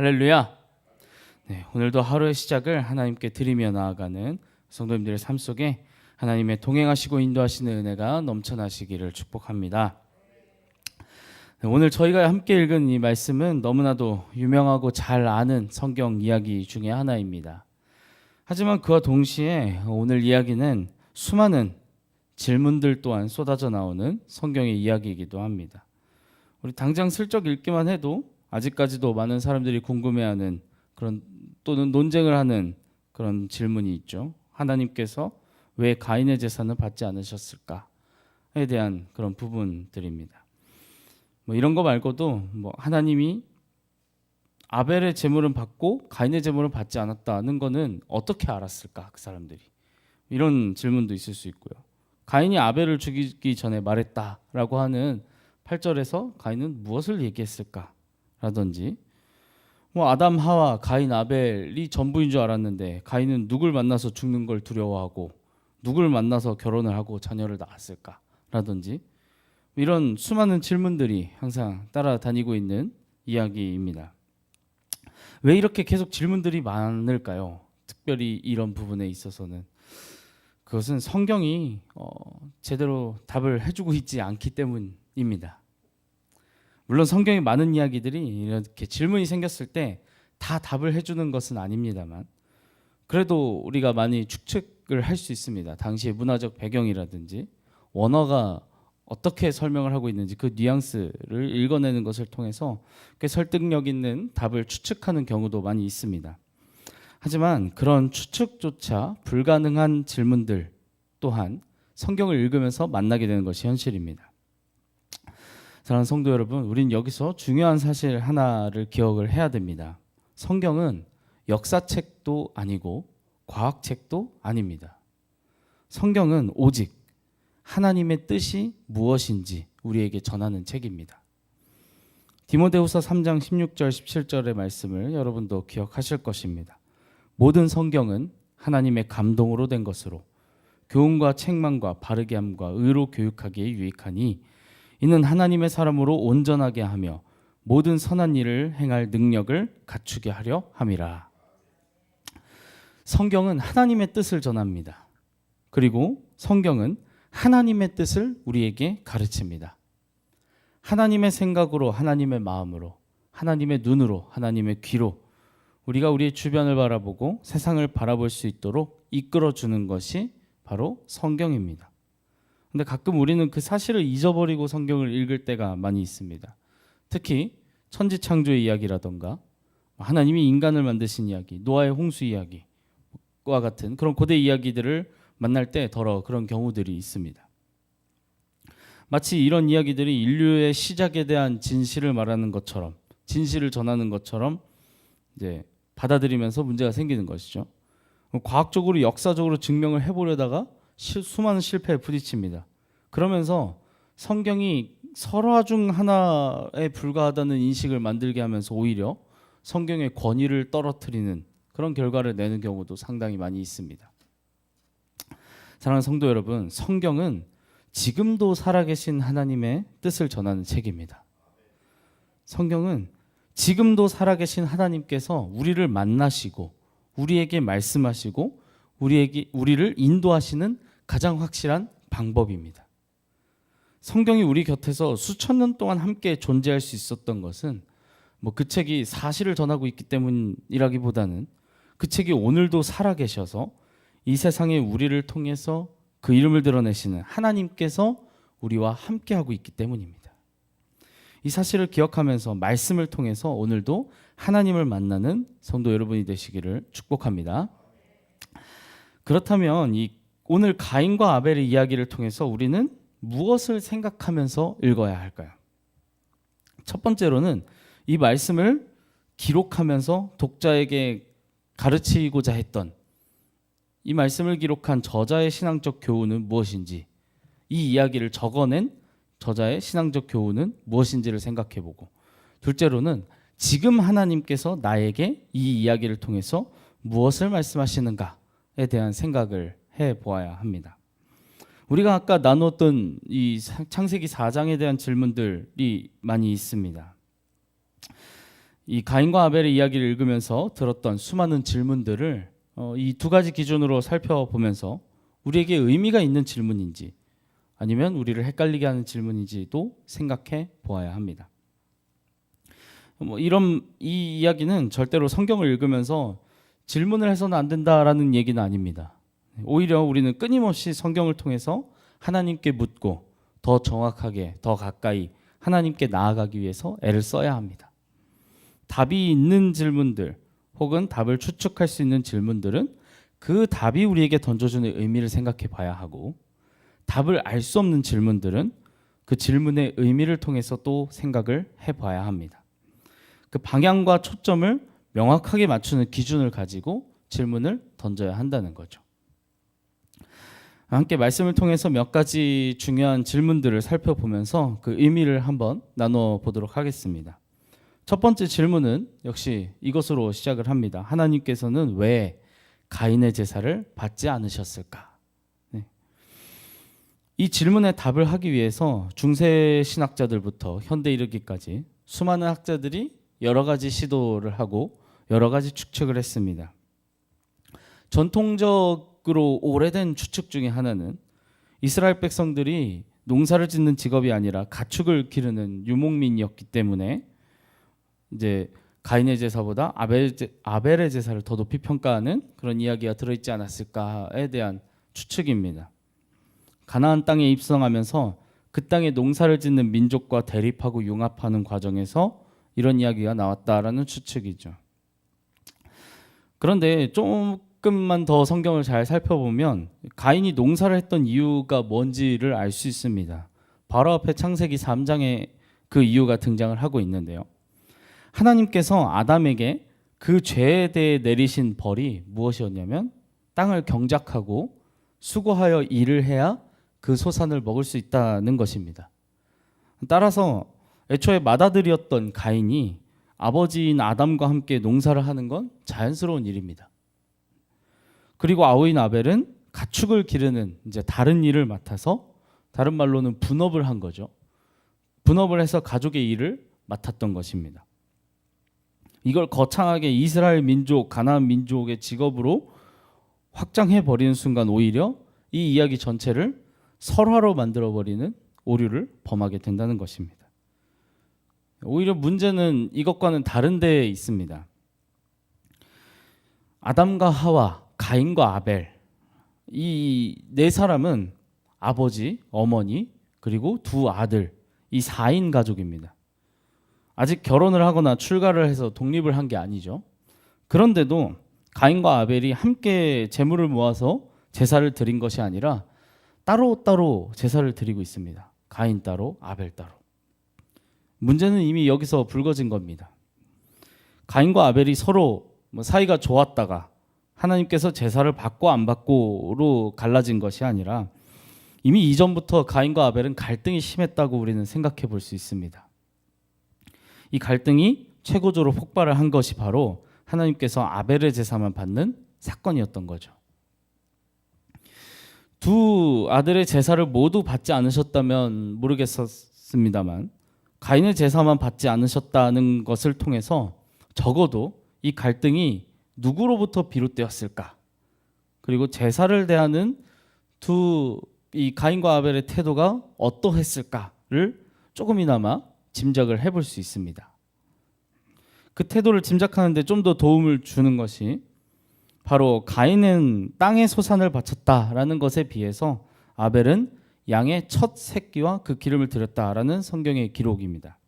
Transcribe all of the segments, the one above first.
할렐루야. 네, 오늘도 하루의 시작을 하나님께 드리며 나아가는 성도님들의 삶 속에 하나님의 동행하시고 인도하시는 은혜가 넘쳐나시기를 축복합니다. 네, 오늘 저희가 함께 읽은 이 말씀은 너무나도 유명하고 잘 아는 성경 이야기 중에 하나입니다. 하지만 그와 동시에 오늘 이야기는 수많은 질문들 또한 쏟아져 나오는 성경의 이야기이기도 합니다. 우리 당장 슬쩍 읽기만 해도 아직까지도 많은 사람들이 궁금해하는 그런 또는 논쟁을 하는 그런 질문이 있죠. 하나님께서 왜 가인의 제사는 받지 않으셨을까에 대한 그런 부분들입니다. 뭐 이런 거 말고도 뭐 하나님이 아벨의 제물은 받고 가인의 제물은 받지 않았다는 거는 어떻게 알았을까 그 사람들이 이런 질문도 있을 수 있고요. 가인이 아벨을 죽이기 전에 말했다라고 하는 8절에서 가인은 무엇을 얘기했을까 라든지 뭐 아담 하와 가인 아벨이 전부인 줄 알았는데 가인은 누굴 만나서 죽는 걸 두려워하고 누굴 만나서 결혼을 하고 자녀를 낳았을까 라든지 이런 수많은 질문들이 항상 따라다니고 있는 이야기입니다. 왜 이렇게 계속 질문들이 많을까요? 특별히 이런 부분에 있어서는 그것은 성경이 어, 제대로 답을 해주고 있지 않기 때문입니다. 물론 성경에 많은 이야기들이 이렇게 질문이 생겼을 때 다 답을 해주는 것은 아닙니다만 그래도 우리가 많이 추측을 할 수 있습니다. 당시의 문화적 배경이라든지 원어가 어떻게 설명을 하고 있는지 그 뉘앙스를 읽어내는 것을 통해서 꽤 설득력 있는 답을 추측하는 경우도 많이 있습니다. 하지만 그런 추측조차 불가능한 질문들 또한 성경을 읽으면서 만나게 되는 것이 현실입니다. 사랑하는 성도 여러분, 우린 여기서 중요한 사실 하나를 기억을 해야 됩니다. 성경은 역사책도 아니고 과학책도 아닙니다. 성경은 오직 하나님의 뜻이 무엇인지 우리에게 전하는 책입니다. 디모데후서 3장 16절 17절의 말씀을 여러분도 기억하실 것입니다. 모든 성경은 하나님의 감동으로 된 것으로 교훈과 책망과 바르게 함과 의로 교육하기에 유익하니 이는 하나님의 사람으로 온전하게 하며 모든 선한 일을 행할 능력을 갖추게 하려 함이라. 성경은 하나님의 뜻을 전합니다. 그리고 성경은 하나님의 뜻을 우리에게 가르칩니다. 하나님의 생각으로, 하나님의 마음으로, 하나님의 눈으로, 하나님의 귀로 우리가 우리의 주변을 바라보고 세상을 바라볼 수 있도록 이끌어 주는 것이 바로 성경입니다. 근데 가끔 우리는 그 사실을 잊어버리고 성경을 읽을 때가 많이 있습니다. 특히 천지 창조의 이야기라던가 하나님이 인간을 만드신 이야기, 노아의 홍수 이야기와 같은 그런 고대 이야기들을 만날 때 더러 그런 경우들이 있습니다. 마치 이런 이야기들이 인류의 시작에 대한 진실을 말하는 것처럼 진실을 전하는 것처럼 이제 받아들이면서 문제가 생기는 것이죠. 과학적으로 역사적으로 증명을 해보려다가 시, 수많은 실패에 부딪힙니다. 그러면서 성경이 설화 중 하나에 불과하다는 인식을 만들게 하면서 오히려 성경의 권위를 떨어뜨리는 그런 결과를 내는 경우도 상당히 많이 있습니다. 사랑하는 성도 여러분, 성경은 지금도 살아계신 하나님의 뜻을 전하는 책입니다. 성경은 지금도 살아계신 하나님께서 우리를 만나시고 우리에게 말씀하시고 우리에게 우리를 인도하시는 가장 확실한 방법입니다. 성경이 우리 곁에서 수천 년 동안 함께 존재할 수 있었던 것은 뭐 그 책이 사실을 전하고 있기 때문이라기보다는 그 책이 오늘도 살아계셔서 이 세상에 우리를 통해서 그 이름을 드러내시는 하나님께서 우리와 함께하고 있기 때문입니다. 이 사실을 기억하면서 말씀을 통해서 오늘도 하나님을 만나는 성도 여러분이 되시기를 축복합니다. 그렇다면 이 오늘 가인과 아벨의 이야기를 통해서 우리는 무엇을 생각하면서 읽어야 할까요? 첫 번째로는 이 말씀을 기록하면서 독자에게 가르치고자 했던 이 말씀을 기록한 저자의 신앙적 교훈은 무엇인지 이 이야기를 적어낸 저자의 신앙적 교훈은 무엇인지를 생각해 보고 둘째로는 지금 하나님께서 나에게 이 이야기를 통해서 무엇을 말씀하시는가에 대한 생각을 해 보아야 합니다. 우리가 아까 나눴던 이 창세기 4장에 대한 질문들이 많이 있습니다. 이 가인과 아벨의 이야기를 읽으면서 들었던 수많은 질문들을 어, 이두 가지 기준으로 살펴보면서 우리에게 의미가 있는 질문인지 아니면 우리를 헷갈리게 하는 질문인지도 생각해 보아야 합니다. 뭐 이런 이 이야기는 절대로 성경을 읽으면서 질문을 해서는 안 된다라는 얘기는 아닙니다. 오히려 우리는 끊임없이 성경을 통해서 하나님께 묻고 더 정확하게 더 가까이 하나님께 나아가기 위해서 애를 써야 합니다. 답이 있는 질문들 혹은 답을 추측할 수 있는 질문들은 그 답이 우리에게 던져주는 의미를 생각해 봐야 하고 답을 알 수 없는 질문들은 그 질문의 의미를 통해서 또 생각을 해 봐야 합니다. 그 방향과 초점을 명확하게 맞추는 기준을 가지고 질문을 던져야 한다는 거죠. 함께 말씀을 통해서 몇 가지 중요한 질문들을 살펴보면서 그 의미를 한번 나눠 보도록 하겠습니다. 첫 번째 질문은 역시 이것으로 시작을 합니다. 하나님께서는 왜 가인의 제사를 받지 않으셨을까? 네. 이 질문에 답을 하기 위해서 중세 신학자들부터 현대 이르기까지 수많은 학자들이 여러 가지 시도를 하고 여러 가지 추측을 했습니다. 전통적 으로 오래된 추측 중에 하나는 이스라엘 백성들이 농사를 짓는 직업이 아니라 가축을 기르는 유목민이었기 때문에 이제 가인의 제사보다 아벨 제, 아벨의 제사를 더 높이 평가하는 그런 이야기가 들어있지 않았을까에 대한 추측입니다. 가나안 땅에 입성하면서 그 땅에 농사를 짓는 민족과 대립하고 융합하는 과정에서 이런 이야기가 나왔다라는 추측이죠. 그런데 조금만 더 성경을 잘 살펴보면 가인이 농사를 했던 이유가 뭔지를 알 수 있습니다. 바로 앞에 창세기 3장에 그 이유가 등장을 하고 있는데요. 하나님께서 아담에게 그 죄에 대해 내리신 벌이 무엇이었냐면 땅을 경작하고 수고하여 일을 해야 그 소산을 먹을 수 있다는 것입니다. 따라서 애초에 맏아들이었던 가인이 아버지인 아담과 함께 농사를 하는 건 자연스러운 일입니다. 그리고 아우인 아벨은 가축을 기르는 이제 다른 일을 맡아서 다른 말로는 분업을 한 거죠. 분업을 해서 가족의 일을 맡았던 것입니다. 이걸 거창하게 이스라엘 민족, 가나안 민족의 직업으로 확장해 버리는 순간 오히려 이 이야기 전체를 설화로 만들어 버리는 오류를 범하게 된다는 것입니다. 오히려 문제는 이것과는 다른 데에 있습니다. 아담과 하와, 가인과 아벨 이 네 사람은 아버지, 어머니 그리고 두 아들 이 4인 가족입니다. 아직 결혼을 하거나 출가를 해서 독립을 한 게 아니죠. 그런데도 가인과 아벨이 함께 재물을 모아서 제사를 드린 것이 아니라 따로따로 제사를 드리고 있습니다. 가인 따로, 아벨 따로. 문제는 이미 여기서 불거진 겁니다. 가인과 아벨이 서로 뭐 사이가 좋았다가 하나님께서 제사를 받고 안 받고로 갈라진 것이 아니라 이미 이전부터 가인과 아벨은 갈등이 심했다고 우리는 생각해 볼 수 있습니다. 이 갈등이 최고조로 폭발을 한 것이 바로 하나님께서 아벨의 제사만 받는 사건이었던 거죠. 두 아들의 제사를 모두 받지 않으셨다면 모르겠었습니다만 가인의 제사만 받지 않으셨다는 것을 통해서 적어도 이 갈등이 누구로부터 비롯되었을까? 그리고 제사를 대하는 두 이 가인과 아벨의 태도가 어떠했을까를 조금이나마 짐작을 해볼 수 있습니다. 그 태도를 짐작하는데 좀 더 도움을 주는 것이 바로 가인은 땅의 소산을 바쳤다라는 것에 비해서 아벨은 양의 첫 새끼와 그 기름을 드렸다라는 성경의 기록입니다.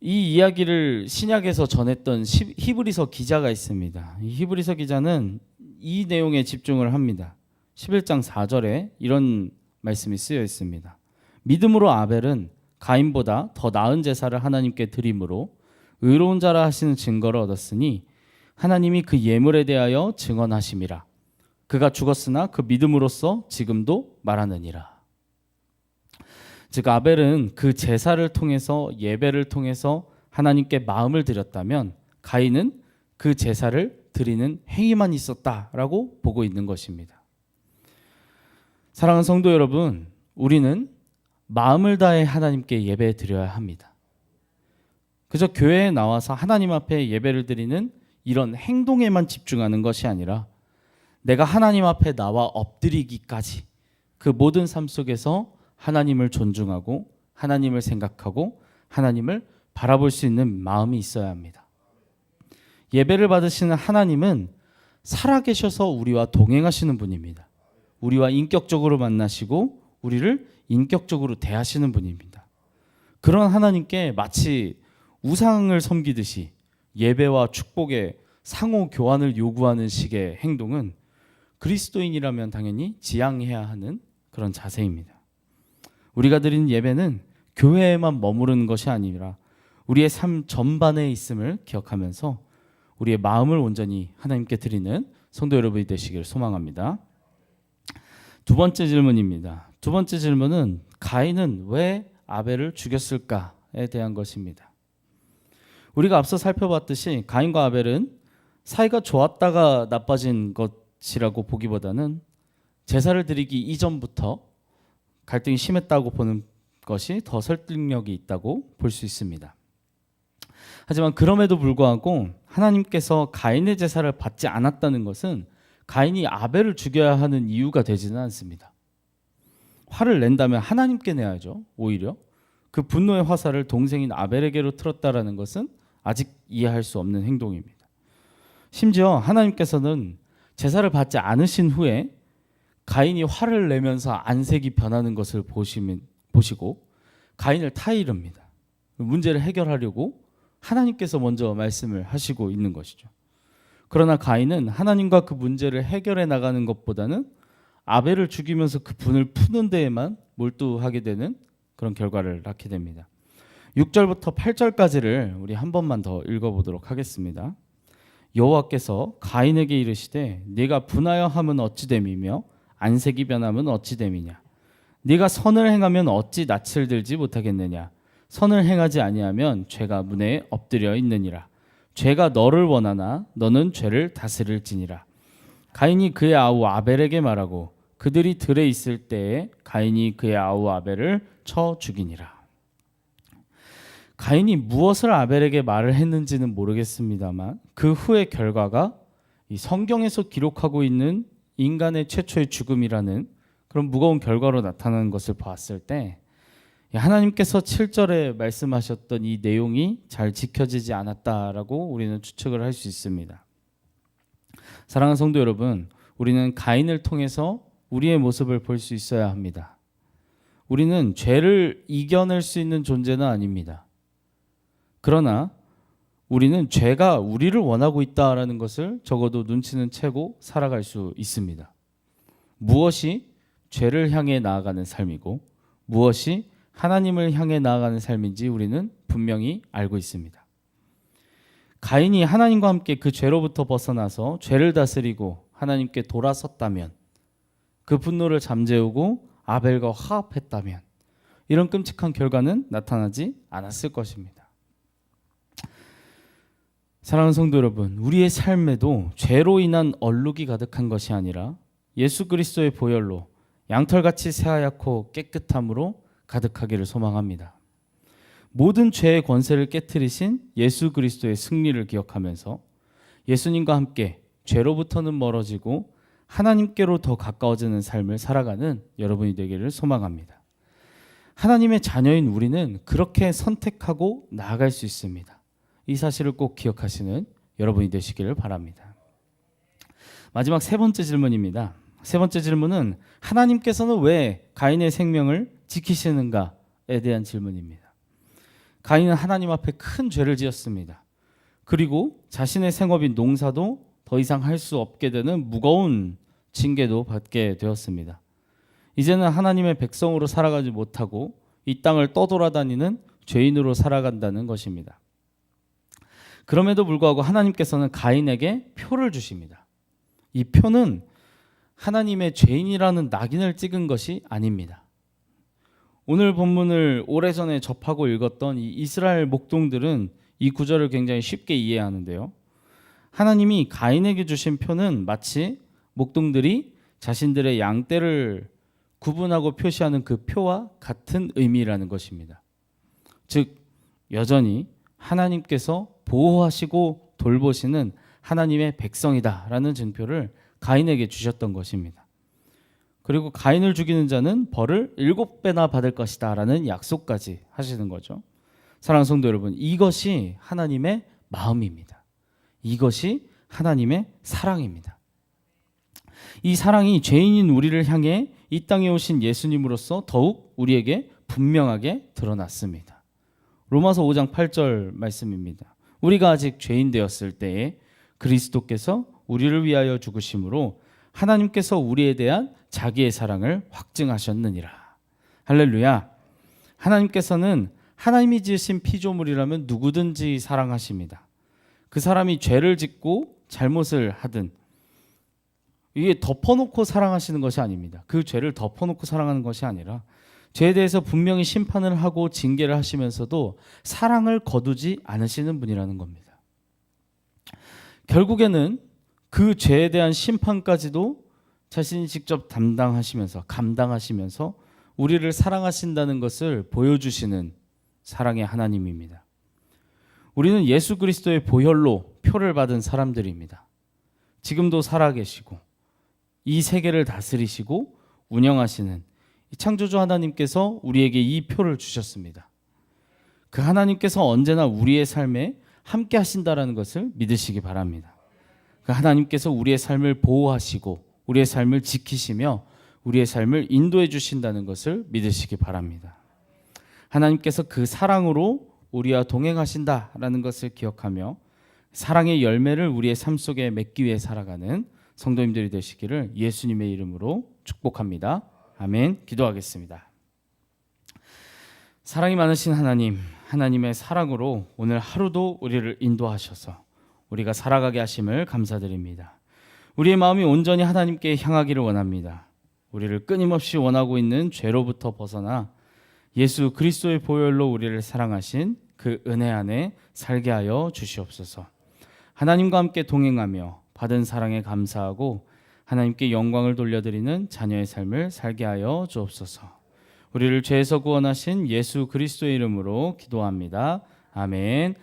이 이야기를 신약에서 전했던 히브리서 기자가 있습니다. 이 히브리서 기자는 이 내용에 집중을 합니다. 11장 4절에 이런 말씀이 쓰여 있습니다. 믿음으로 아벨은 가인보다 더 나은 제사를 하나님께 드림으로 의로운 자라 하시는 증거를 얻었으니 하나님이 그 예물에 대하여 증언하심이라. 그가 죽었으나 그 믿음으로써 지금도 말하느니라. 즉 아벨은 그 제사를 통해서 예배를 통해서 하나님께 마음을 드렸다면 가인은 그 제사를 드리는 행위만 있었다라고 보고 있는 것입니다. 사랑하는 성도 여러분, 우리는 마음을 다해 하나님께 예배 드려야 합니다. 그저 교회에 나와서 하나님 앞에 예배를 드리는 이런 행동에만 집중하는 것이 아니라 내가 하나님 앞에 나와 엎드리기까지 그 모든 삶 속에서 하나님을 존중하고 하나님을 생각하고 하나님을 바라볼 수 있는 마음이 있어야 합니다. 예배를 받으시는 하나님은 살아계셔서 우리와 동행하시는 분입니다. 우리와 인격적으로 만나시고 우리를 인격적으로 대하시는 분입니다. 그런 하나님께 마치 우상을 섬기듯이 예배와 축복의 상호 교환을 요구하는 식의 행동은 그리스도인이라면 당연히 지양해야 하는 그런 자세입니다. 우리가 드리는 예배는 교회에만 머무르는 것이 아니라 우리의 삶 전반에 있음을 기억하면서 우리의 마음을 온전히 하나님께 드리는 성도 여러분이 되시길 소망합니다. 두 번째 질문입니다. 두 번째 질문은 가인은 왜 아벨을 죽였을까에 대한 것입니다. 우리가 앞서 살펴봤듯이 가인과 아벨은 사이가 좋았다가 나빠진 것이라고 보기보다는 제사를 드리기 이전부터 갈등이 심했다고 보는 것이 더 설득력이 있다고 볼 수 있습니다. 하지만 그럼에도 불구하고 하나님께서 가인의 제사를 받지 않았다는 것은 가인이 아벨을 죽여야 하는 이유가 되지는 않습니다. 화를 낸다면 하나님께 내야죠. 오히려 그 분노의 화살을 동생인 아벨에게로 틀었다라는 것은 아직 이해할 수 없는 행동입니다. 심지어 하나님께서는 제사를 받지 않으신 후에 가인이 화를 내면서 안색이 변하는 것을 보시면 보시고 가인을 타이릅니다. 문제를 해결하려고 하나님께서 먼저 말씀을 하시고 있는 것이죠. 그러나 가인은 하나님과 그 문제를 해결해 나가는 것보다는 아벨을 죽이면서 그 분을 푸는 데에만 몰두하게 되는 그런 결과를 낳게 됩니다. 6절부터 8절까지를 우리 한 번만 더 읽어보도록 하겠습니다. 여호와께서 가인에게 이르시되 네가 분하여 함은 어찌 됨이며 안색이 변함은 어찌 됨이냐? 네가 선을 행하면 어찌 낯을 들지 못하겠느냐? 선을 행하지 아니하면 죄가 문에 엎드려 있느니라. 죄가 너를 원하나 너는 죄를 다스릴지니라. 가인이 그의 아우 아벨에게 말하고 그들이 들에 있을 때에 가인이 그의 아우 아벨을 쳐 죽이니라. 가인이 무엇을 아벨에게 말을 했는지는 모르겠습니다만 그 후의 결과가 이 성경에서 기록하고 있는 인간의 최초의 죽음이라는 그런 무거운 결과로 나타나는 것을 봤을 때 하나님께서 7절에 말씀하셨던 이 내용이 잘 지켜지지 않았다라고 우리는 추측을 할 수 있습니다. 사랑하는 성도 여러분, 우리는 가인을 통해서 우리의 모습을 볼 수 있어야 합니다. 우리는 죄를 이겨낼 수 있는 존재는 아닙니다. 그러나 우리는 죄가 우리를 원하고 있다라는 것을 적어도 눈치는 채고 살아갈 수 있습니다. 무엇이 죄를 향해 나아가는 삶이고 무엇이 하나님을 향해 나아가는 삶인지 우리는 분명히 알고 있습니다. 가인이 하나님과 함께 그 죄로부터 벗어나서 죄를 다스리고 하나님께 돌아섰다면 그 분노를 잠재우고 아벨과 화합했다면 이런 끔찍한 결과는 나타나지 않았을 것입니다. 사랑하는 성도 여러분, 우리의 삶에도 죄로 인한 얼룩이 가득한 것이 아니라 예수 그리스도의 보혈로 양털같이 새하얗고 깨끗함으로 가득하기를 소망합니다. 모든 죄의 권세를 깨뜨리신 예수 그리스도의 승리를 기억하면서 예수님과 함께 죄로부터는 멀어지고 하나님께로 더 가까워지는 삶을 살아가는 여러분이 되기를 소망합니다. 하나님의 자녀인 우리는 그렇게 선택하고 나아갈 수 있습니다. 이 사실을 꼭 기억하시는 여러분이 되시기를 바랍니다. 마지막 세 번째 질문입니다. 세 번째 질문은 하나님께서는 왜 가인의 생명을 지키시는가에 대한 질문입니다. 가인은 하나님 앞에 큰 죄를 지었습니다. 그리고 자신의 생업인 농사도 더 이상 할 수 없게 되는 무거운 징계도 받게 되었습니다. 이제는 하나님의 백성으로 살아가지 못하고 이 땅을 떠돌아다니는 죄인으로 살아간다는 것입니다. 그럼에도 불구하고 하나님께서는 가인에게 표를 주십니다. 이 표는 하나님의 죄인이라는 낙인을 찍은 것이 아닙니다. 오늘 본문을 오래전에 접하고 읽었던 이 이스라엘 목동들은 이 구절을 굉장히 쉽게 이해하는데요. 하나님이 가인에게 주신 표는 마치 목동들이 자신들의 양떼를 구분하고 표시하는 그 표와 같은 의미라는 것입니다. 즉 여전히 하나님께서 보호하시고 돌보시는 하나님의 백성이다라는 증표를 가인에게 주셨던 것입니다. 그리고 가인을 죽이는 자는 벌을 일곱 배나 받을 것이다라는 약속까지 하시는 거죠. 사랑하는 성도 여러분, 이것이 하나님의 마음입니다. 이것이 하나님의 사랑입니다. 이 사랑이 죄인인 우리를 향해 이 땅에 오신 예수님으로서 더욱 우리에게 분명하게 드러났습니다. 로마서 5장 8절 말씀입니다. 우리가 아직 죄인 되었을 때에 그리스도께서 우리를 위하여 죽으심으로 하나님께서 우리에 대한 자기의 사랑을 확증하셨느니라. 할렐루야. 하나님께서는 하나님이 지으신 피조물이라면 누구든지 사랑하십니다. 그 사람이 죄를 짓고 잘못을 하든 이게 덮어놓고 사랑하시는 것이 아닙니다. 그 죄를 덮어놓고 사랑하는 것이 아니라 죄에 대해서 분명히 심판을 하고 징계를 하시면서도 사랑을 거두지 않으시는 분이라는 겁니다. 결국에는 그 죄에 대한 심판까지도 자신이 직접 담당하시면서 감당하시면서 우리를 사랑하신다는 것을 보여주시는 사랑의 하나님입니다. 우리는 예수 그리스도의 보혈로 표를 받은 사람들입니다. 지금도 살아계시고 이 세계를 다스리시고 운영하시는 이 창조주 하나님께서 우리에게 이 표를 주셨습니다. 그 하나님께서 언제나 우리의 삶에 함께 하신다라는 것을 믿으시기 바랍니다. 그 하나님께서 우리의 삶을 보호하시고 우리의 삶을 지키시며 우리의 삶을 인도해 주신다는 것을 믿으시기 바랍니다. 하나님께서 그 사랑으로 우리와 동행하신다라는 것을 기억하며 사랑의 열매를 우리의 삶 속에 맺기 위해 살아가는 성도님들이 되시기를 예수님의 이름으로 축복합니다. 아멘. 기도하겠습니다. 사랑이 많으신 하나님, 하나님의 사랑으로 오늘 하루도 우리를 인도하셔서 우리가 살아가게 하심을 감사드립니다. 우리의 마음이 온전히 하나님께 향하기를 원합니다. 우리를 끊임없이 원하고 있는 죄로부터 벗어나 예수 그리스도의 보혈로 우리를 사랑하신 그 은혜 안에 살게 하여 주시옵소서. 하나님과 함께 동행하며 받은 사랑에 감사하고 하나님께 영광을 돌려드리는 자녀의 삶을 살게 하여 주옵소서. 우리를 죄에서 구원하신 예수 그리스도의 이름으로 기도합니다. 아멘.